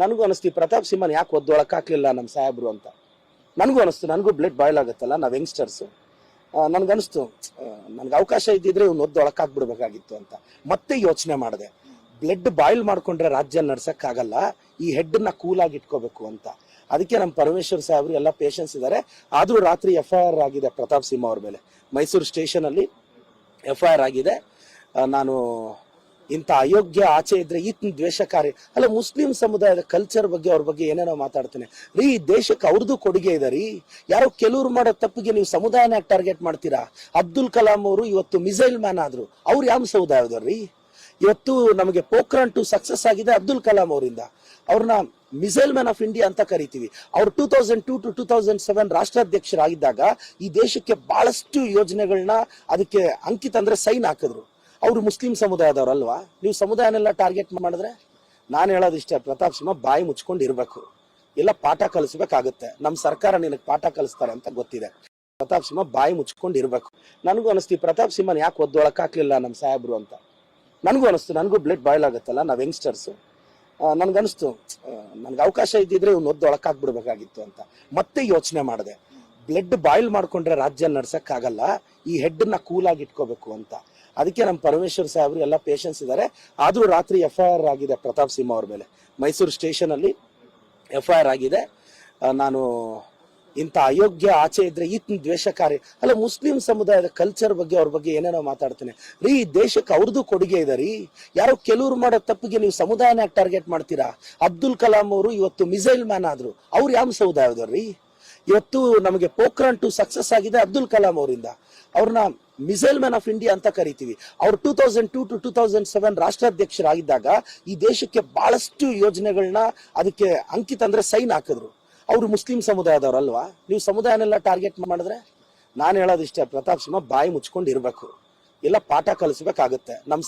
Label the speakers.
Speaker 1: ನನಗೂ ಅನಿಸ್ತು ಪ್ರತಾಪ್ ಸಿಂಹನ ಯಾಕೆ ಒದ್ದೊಳಕ್ಕಾಗಲಿಲ್ಲ ನಮ್ಮ ಸಾಹೇಬ್ರು ಅಂತ. ನನಗೂ ಅನಿಸ್ತು, ನನಗೂ ಬ್ಲಡ್ ಬಾಯ್ಲ್ ಆಗುತ್ತಲ್ಲ, ನಾವು ಯಂಗ್ಸ್ಟರ್ಸು ನನಗನ್ನಿಸ್ತು ನನಗೆ ಅವಕಾಶ ಇದ್ದಿದ್ರೆ ಇವ್ನು ಒದ್ದೊಳಕ್ಕಾಗ್ಬಿಡ್ಬೇಕಾಗಿತ್ತು ಅಂತ. ಮತ್ತೆ ಯೋಚನೆ ಮಾಡಿದೆ ಬ್ಲಡ್ ಬಾಯ್ಲ್ ಮಾಡಿಕೊಂಡ್ರೆ ರಾಜ್ಯ ನಡ್ಸೋಕ್ಕಾಗಲ್ಲ, ಈ ಹೆಡ್ನ ಕೂಲಾಗಿ ಇಟ್ಕೋಬೇಕು ಅಂತ. ಅದಕ್ಕೆ ನಮ್ಮ ಪರಮೇಶ್ವರ್ ಸಾಹೇಬ್ರು ಎಲ್ಲ ಪೇಷನ್ಸ್ ಇದ್ದಾರೆ ಆದರೂ ರಾತ್ರಿ ಎಫ್ ಐ ಆರ್ ಆಗಿದೆ ಪ್ರತಾಪ್ ಸಿಂಹ ಅವ್ರ ಮೇಲೆ. ಮೈಸೂರು ಸ್ಟೇಷನಲ್ಲಿ ಎಫ್ ಐ ಆರ್ ಆಗಿದೆ. ನಾನು ಇಂಥ ಅಯೋಗ್ಯ ಆಚೆ ಇದ್ರೆ ಈತನ ದ್ವೇಷಕಾರಿ. ಅಲ್ಲ, ಮುಸ್ಲಿಂ ಸಮುದಾಯದ ಕಲ್ಚರ್ ಬಗ್ಗೆ, ಅವ್ರ ಬಗ್ಗೆ ಏನೇನೋ ಮಾತಾಡ್ತೇನೆ. ರೀ, ಈ ದೇಶಕ್ಕೆ ಅವ್ರದ್ದು ಕೊಡುಗೆ ಇದೆ ರೀ. ಯಾರೋ ಕೆಲವ್ರು ಮಾಡೋ ತಪ್ಪಿಗೆ ನೀವು ಸಮುದಾಯನ ಟಾರ್ಗೆಟ್ ಮಾಡ್ತೀರಾ? ಅಬ್ದುಲ್ ಕಲಾಂ ಅವರು ಇವತ್ತು ಮಿಸೈಲ್ ಮ್ಯಾನ್ ಆದ್ರು. ಅವ್ರು ಯಾವ ಸಮುದಾಯದವ್ರು ರೀ? ಇವತ್ತು ನಮಗೆ ಪೋಖ್ರಾನ್ ಟು ಸಕ್ಸಸ್ ಆಗಿದೆ ಅಬ್ದುಲ್ ಕಲಾಂ ಅವರಿಂದ. ಅವ್ರನ್ನ ಮಿಸೈಲ್ ಮ್ಯಾನ್ ಆಫ್ ಇಂಡಿಯಾ ಅಂತ ಕರಿತೀವಿ. ಅವ್ರು two thousand two to two thousand seven ರಾಷ್ಟ್ರಾಧ್ಯಕ್ಷರಾಗಿದ್ದಾಗ ಈ ದೇಶಕ್ಕೆ ಬಹಳಷ್ಟು ಯೋಜನೆಗಳನ್ನ ಅದಕ್ಕೆ ಅಂಕಿತ ಅಂದ್ರೆ ಸೈನ್ ಹಾಕಿದ್ರು. ಅವರು ಮುಸ್ಲಿಂ ಸಮುದಾಯದವ್ರಲ್ವಾ? ನೀವು ಸಮುದಾಯನೆಲ್ಲ ಟಾರ್ಗೆಟ್ ಮಾಡಿದ್ರೆ ನಾನು ಹೇಳೋದಿಷ್ಟೇ ಪ್ರತಾಪ್ ಸಿಂಹ ಬಾಯಿ ಮುಚ್ಕೊಂಡು ಇರಬೇಕು. ಎಲ್ಲ ಪಾಠ ಕಲಿಸ್ಬೇಕಾಗುತ್ತೆ. ನಮ್ಮ ಸರ್ಕಾರ ನಿನಗೆ ಪಾಠ ಕಲಿಸ್ತಾರೆ ಅಂತ ಗೊತ್ತಿದೆ. ಪ್ರತಾಪ್ ಸಿಂಹ ಬಾಯಿ ಮುಚ್ಕೊಂಡು ಇರಬೇಕು. ನನಗೂ ಅನಿಸ್ತು ಪ್ರತಾಪ್ ಸಿಂಹನ ಯಾಕೆ ಒದ್ದೊಳಕ್ ಹಾಕ್ಲಿಲ್ಲ ನಮ್ಮ ಸಾಹೇಬ್ರು ಅಂತ? ನನಗೂ ಅನಿಸ್ತು, ನನಗೂ ಬ್ಲಡ್ ಬಾಯ್ಲ್ ಆಗುತ್ತಲ್ಲ, ನಾವು ಯಂಗ್ಸ್ಟರ್ಸು ನನಗನ್ನಿಸ್ತು ನನಗೆ ಅವಕಾಶ ಇದ್ದಿದ್ರೆ ಇವ್ನು ಒದ್ದೊಳಕ್ ಹಾಕ್ಬಿಡ್ಬೇಕಾಗಿತ್ತು ಅಂತ. ಮತ್ತೆ ಯೋಚನೆ ಮಾಡಿದೆ. ಬ್ಲಡ್ ಬಾಯ್ಲ್ ಮಾಡ್ಕೊಂಡ್ರೆ ರಾಜ್ಯ ನಡ್ಸಕ್ಕಾಗಲ್ಲ. ಈ ಹೆಡ್ನ ಕೂಲಾಗಿ ಇಟ್ಕೋಬೇಕು ಅಂತ. ಅದಕ್ಕೆ ನಮ್ಮ ಪರಮೇಶ್ವರ್ ಸಾಹೇಬ್ರು ಎಲ್ಲ ಪೇಷನ್ಸ್ ಇದ್ದಾರೆ ಆದರೂ ರಾತ್ರಿ ಎಫ್ ಐ ಆರ್ ಆಗಿದೆ ಪ್ರತಾಪ್ ಸಿಂಹ ಅವ್ರ ಮೇಲೆ. ಮೈಸೂರು ಸ್ಟೇಷನ್ ಅಲ್ಲಿ ಎಫ್ ಐ ಆರ್ ಆಗಿದೆ. ನಾನು ಇಂಥ ಅಯೋಗ್ಯ ಆಚೆ ಇದ್ರೆ ಈತನ ದ್ವೇಷಕಾರಿ ಅಲ್ಲ, ಮುಸ್ಲಿಂ ಸಮುದಾಯದ ಕಲ್ಚರ್ ಬಗ್ಗೆ ಅವ್ರ ಬಗ್ಗೆ ಏನೇನೋ ಮಾತಾಡ್ತೇನೆ. ರೀ, ಈ ದೇಶಕ್ಕೆ ಅವ್ರದ್ದು ಕೊಡುಗೆ ಇದೆ ರೀ. ಯಾರೋ ಕೆಲವ್ರು ಮಾಡೋ ತಪ್ಪಿಗೆ ನೀವು ಸಮುದಾಯನ ಟಾರ್ಗೆಟ್ ಮಾಡ್ತೀರಾ? ಅಬ್ದುಲ್ ಕಲಾಂ ಅವರು ಇವತ್ತು ಮಿಸೈಲ್ ಮ್ಯಾನ್ ಆದ್ರು. ಅವ್ರು ಯಾವ ಸಮುದಾಯದವ್ರಿ ಇವತ್ತು ನಮಗೆ ಪೋಖ್ರಾನ್ ಟು ಸಕ್ಸಸ್ ಆಗಿದೆ ಅಬ್ದುಲ್ ಕಲಾಂ ಅವರಿಂದ. ಅವ್ರನ್ನ ಮಿಸೈಲ್ ಮ್ಯಾನ್ ಆಫ್ ಇಂಡಿಯಾ ಅಂತ ಕರಿತೀವಿ. ಅವ್ರು two thousand two to two thousand seven ರಾಷ್ಟ್ರಾಧ್ಯಕ್ಷರಾಗಿದ್ದಾಗ ಈ ದೇಶಕ್ಕೆ ಬಹಳಷ್ಟು ಯೋಜನೆಗಳನ್ನ ಅದಕ್ಕೆ ಅಂಕಿತ ಅಂದ್ರೆ ಸೈನ್ ಹಾಕಿದ್ರು. ಅವರು ಮುಸ್ಲಿಂ ಸಮುದಾಯದವ್ರಲ್ವಾ ನೀವು ಸಮುದಾಯನೆಲ್ಲ ಟಾರ್ಗೆಟ್ ಮಾಡಿದ್ರೆ ನಾನು ಹೇಳೋದಿಷ್ಟೇ, ಪ್ರತಾಪ್ ಸಿಂಹ ಬಾಯಿ ಮುಚ್ಕೊಂಡು ಇರಬೇಕು ಎಲ್ಲ ಪಾಠ ಕಲಿಸ್ಬೇಕಾಗುತ್ತೆ. ನಮ್ಮ